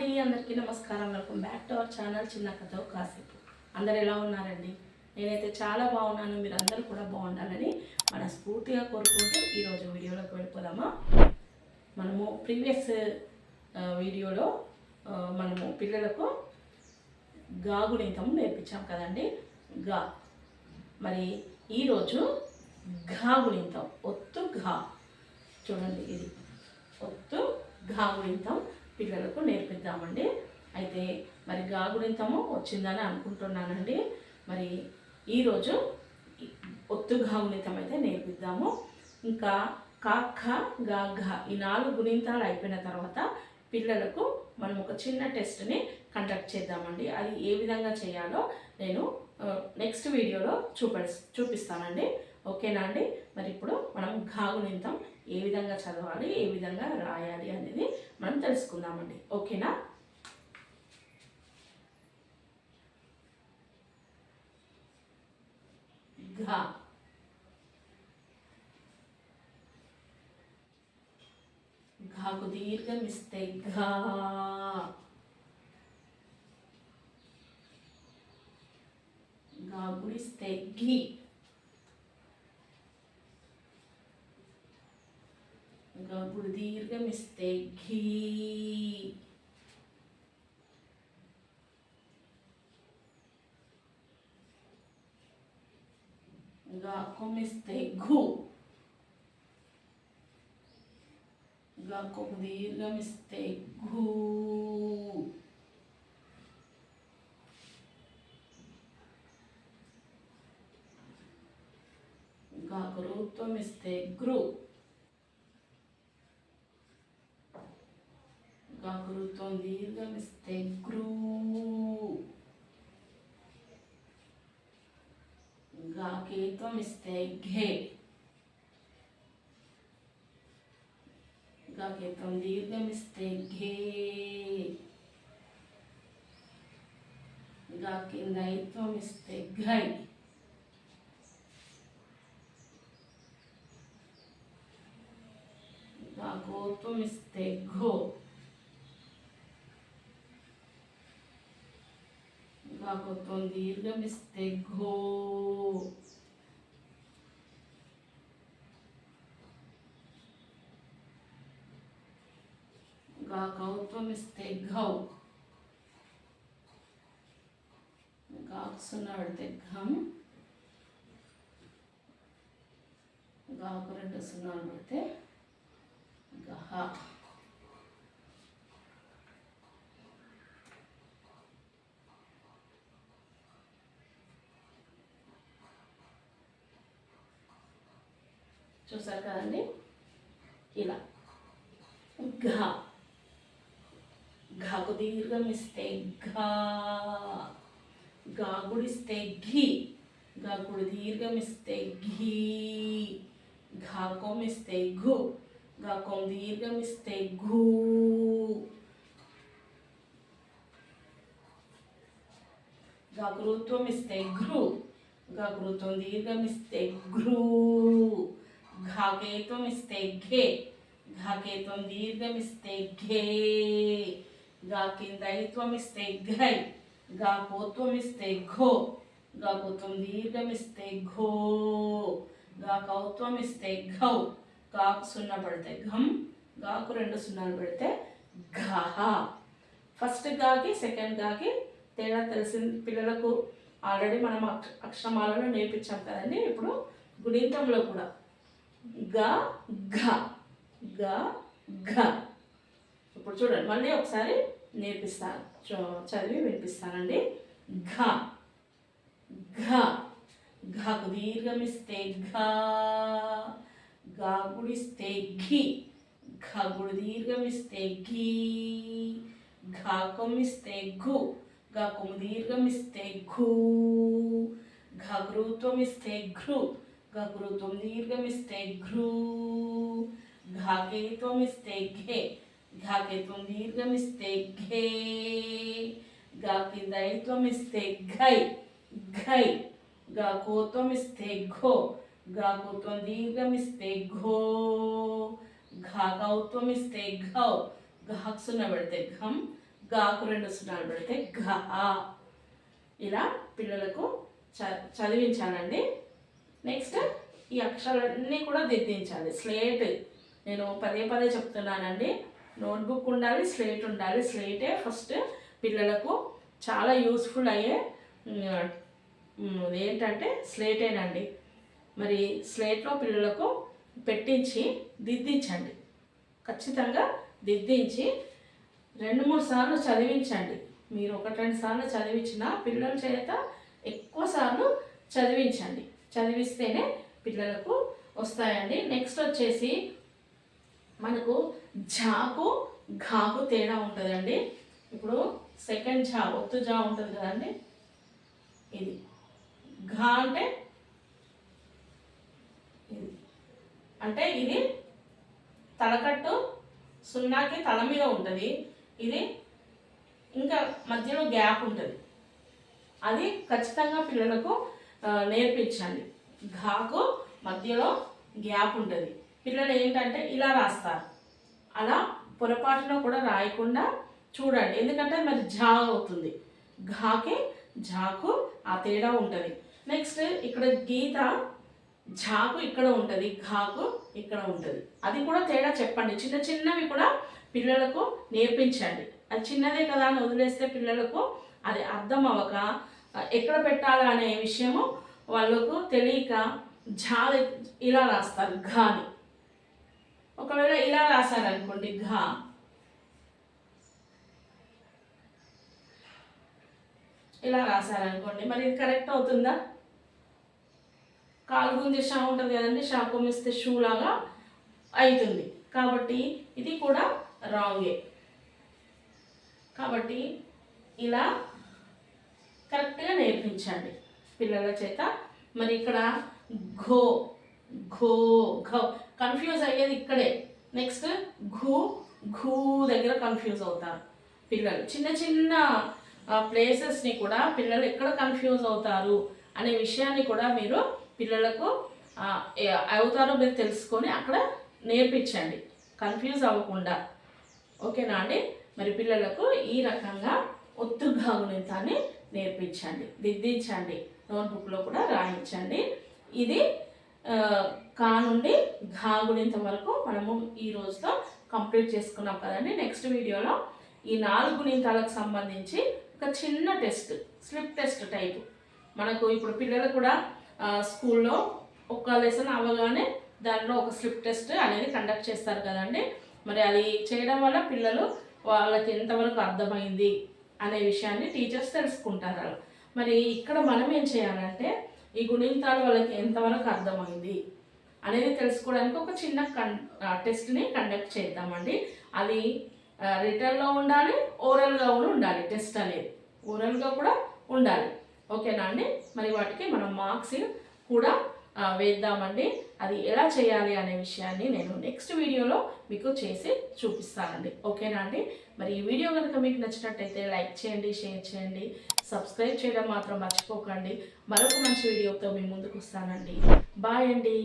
అండి అందరికీ నమస్కారం. Welcome back to our channel చిన్న కథ కాసేపు. అందరు ఎలా ఉన్నారండి? నేనైతే చాలా బాగున్నాను మీరు అందరూ కూడా బాగుండాలని మనస్ఫూర్తిగా కోరుకుంటూ ఈరోజు వీడియోలోకి వెళ్ళిపోదామా? మనము ప్రీవియస్ వీడియోలో మనము పిల్లలకు గాగుణితం నేర్పించాం కదండి? గా. మరి ఈరోజు ఘా గుణితం ఒత్తు ఘా. చూడండి ఇది. ఒత్తు ఘా గుణితం. పిల్లలకు నేర్పిద్దామండి. అయితే మరి గాగుడింతము వచ్చిందని అనుకుంటున్నానండి. మరి ఈరోజు ఒత్తు గాగుణితం అయితే నేర్పిద్దాము. ఇంకా కాక్క గాఘ ఘ ఈ నాలుగు గుణింతాలు అయిపోయిన తర్వాత పిల్లలకు మనం ఒక చిన్న టెస్ట్ని కండక్ట్ చేద్దామండి. అది ఏ విధంగా చేయాలో నేను నెక్స్ట్ వీడియోలో చూప చూపిస్తానండి. ఓకేనా అండి? మరి ఇప్పుడు మనం ఘాగునింతం ఏ విధంగా చదవాలి ఏ విధంగా రాయాలి అనేది మనం తెలుసుకుందామండి. ఓకేనా? ఘా. ఘాకు దీర్ఘం ఇస్తే ఘా గా గుడిస్తే ఘీ. గప్పుడు దీర్ఘం ఇస్తే ఘీ గా కొమ్మిస్తే ఘు గా కొమ్ము దీర్ఘం ఇస్తే ఘూ గా గురుత్వం ఇస్తే గ్రూ గృతం దీర్ఘం ఇస్తే గ్రూ గాకేత్వం ఇస్తే ఘే గాకేత్వం దీర్ఘం ఇస్తే ఘే గా కింద ఐత్వం దీర్ఘమిస్తే ఘో గా ఇస్తే ఘౌ గాకు పెడితే ఘం గాకు రెండు సున్నాలు పెడితే గహ చూసారు కదండి? ఇలా. ఘా. ఘాకు దీర్ఘం ఇస్తే ఘా. గాగుడిస్తే ఘీ. గాగుడు దీర్ఘం ఇస్తే ఘీ. ఘాకోం ఇస్తే ఘు. గాకోం దీర్ఘం ఇస్తే ఘూ. గాగురుత్వం ఇస్తే ఘృ. గాగురుత్వం దీర్ఘం ఇస్తే ఘ్రూ ఘాకేత్వం ఇస్తే ఘే ఘాకేత్వం దీర్ఘం ఇస్తే ఘే గా కింద ఐత్వం ఇస్తే ఘై గా ఘో గా దీర్ఘం ఇస్తే ఘో గా ఘౌ గాకు సున్నా పడితే ఘం గాకు రెండు సున్నాలు పెడితే ఘహ ఫస్ట్ గాకి సెకండ్ గాకి తేడా తెలిసింది పిల్లలకు ఆల్రెడీ మనం అక్ష అక్షరమాలను నేర్పించాం కదండి ఇప్పుడు గుణింతంలో కూడా గ ఘ గ ఘ ఇప్పుడు చూడండి మళ్ళీ ఒకసారి నేర్పిస్తాను. చో చదివి వినిపిస్తానండి. ఘ ఘ ఘకు దీర్ఘమిస్తే ఘ గుడి గుడిస్తే ఘి ఘగుడు గుడి దీర్ఘమిస్తే ఘీ ఘా కొమ్మిస్తే ఘు ఘకుము దీర్ఘం దీర్ఘమిస్తే ఘూ ఘ ఇస్తే ఘృ గా దీర్ఘమిస్తే ఘ్రూ ఘాకేత్వం ఘే ఘాకేత్వం దీర్ఘమిస్తే ఘే గా కింద ఘై ఘై గాకోత్వమిస్తే ఘో గాకోత్వం దీర్ఘమిస్తే ఘో ఘాకౌత్వమిస్తే ఘౌ ఘాక్ సున్న పెడితే ఘం గాకు రెండు సున్నాలు పెడితే ఘ ఇలా పిల్లలకు చ చదివించానండి. నెక్స్ట్ ఈ అక్షరాలన్నీ కూడా దిద్దించాలి స్లేట్ నేను పదే పదే చెప్తున్నానండి. నోట్బుక్ ఉండాలి స్లేట్ ఉండాలి. స్లేటే ఫస్ట్ పిల్లలకు చాలా యూస్ఫుల్ అయ్యే ఏంటంటే స్లేటేనండి మరి స్లేట్లో పిల్లలకు పెట్టించి దిద్దించండి. ఖచ్చితంగా దిద్దించి రెండు మూడు సార్లు చదివించండి. మీరు ఒకటి రెండు సార్లు చదివించిన పిల్లల చేత ఎక్కువ సార్లు చదివించండి. చదివిస్తేనే పిల్లలకు వస్తాయండి. నెక్స్ట్ వచ్చేసి మనకు ఝాకు ఘాకు తేడా ఉంటుందండి. ఇప్పుడు సెకండ్ ఝా ఒత్తు జా ఉంటుంది కదండి. ఇది. ఘా అంటే ఇది. అంటే ఇది తలకట్టు సున్నాకి తల మీద ఉంటుంది. ఇది ఇంకా మధ్యలో గ్యాప్ ఉంటుంది. అది ఖచ్చితంగా పిల్లలకు నేర్పించండి. ఘాకు మధ్యలో గ్యాప్ ఉంటుంది. పిల్లలు ఏంటంటే ఇలా రాస్తారు. అలా పొరపాటున కూడా రాయకుండా చూడండి. ఎందుకంటే మరి ఝా అవుతుంది. ఘాకే ఝాకు ఆ తేడా ఉంటుంది. నెక్స్ట్ ఇక్కడ గీత ఝాకు ఇక్కడ ఉంటుంది. ఘాకు ఇక్కడ ఉంటుంది. అది కూడా తేడా చెప్పండి. చిన్న చిన్నవి కూడా పిల్లలకు నేర్పించండి. అది చిన్నదే కదా అని వదిలేస్తే పిల్లలకు అది అర్థం అవ్వక ఎక్కడ పెట్టాలి అనే విషయము వాళ్ళకు తెలియక ఝా ఇలా రాస్తారు ఘాని ఒకవేళ ఇలా రాశారనుకోండి ఘా. ఇలా రాశారనుకోండి మరి ఇది కరెక్ట్ అవుతుందా? కాలు గుంజే షా ఉంటుంది కదండి షా కొమ్మిస్తే షూ లాగా అవుతుంది కాబట్టి ఇది కూడా రాంగే. కాబట్టి ఇలా కరెక్ట్గా నేర్పించండి పిల్లల చేత. మరి ఇక్కడ ఘో ఘో ఘ కన్ఫ్యూజ్ అయ్యేది ఇక్కడే. నెక్స్ట్ ఘూ ఘూ దగ్గర కన్ఫ్యూజ్ అవుతారు పిల్లలు. చిన్న చిన్న ప్లేసెస్ని కూడా పిల్లలు ఎక్కడ కన్ఫ్యూజ్ అవుతారు అనే విషయాన్ని కూడా మీరు పిల్లలకు అవుతారో మీరు తెలుసుకొని అక్కడ నేర్పించండి. కన్ఫ్యూజ్ అవ్వకుండా. ఓకేనా అండి? మరి పిల్లలకు ఈ రకంగా ఒత్తుగా గుణితాన్ని నేర్పించండి దిద్దించండి నోట్బుక్లో కూడా రాయించండి. ఇది కా నుండి ఘా గుణింత వరకు మనము ఈ రోజుతో కంప్లీట్ చేసుకున్నాం కదండి. నెక్స్ట్ వీడియోలో ఈ నాలుగు గుణింతాలకు సంబంధించి ఒక చిన్న టెస్ట్ స్లిప్ టెస్ట్ టైప్. మనకు ఇప్పుడు పిల్లలు కూడా స్కూల్లో ఒక లెసన్ అవ్వగానే దానిలో ఒక స్లిప్ టెస్ట్ అనేది కండక్ట్ చేస్తారు కదండి. మరి అది చేయడం వల్ల పిల్లలు వాళ్ళకి ఎంతవరకు అర్థమైంది అనే విషయాన్ని టీచర్స్ తెలుసుకుంటారు. మరి ఇక్కడ మనం ఏం చేయాలంటే ఈ గుణింతాలు వాళ్ళకి ఎంతవరకు అర్థమైంది అనేది తెలుసుకోవడానికి ఒక చిన్న కన్ టెస్ట్ని కండక్ట్ చేద్దామండి. అది రిటర్న్లో ఉండాలి ఓరల్గా కూడా ఉండాలి టెస్ట్ అనేది. ఓరల్గా కూడా ఉండాలి. ఓకేనా అండి? మరి వాటికి మనం మార్క్స్ కూడా వేద్దామండి. అది ఎలా చేయాలి అనే విషయాన్ని నేను నెక్స్ట్ వీడియోలో మీకు చేసి చూపిస్తానండి. ఓకేనా అండి? మరి ఈ వీడియో కనుక మీకు నచ్చినట్టయితే లైక్ చేయండి షేర్ చేయండి సబ్స్క్రైబ్ చేయడం మాత్రం మర్చిపోకండి. మరొక మంచి వీడియోతో మీ ముందుకు వస్తానండి. బాయ్ అండి.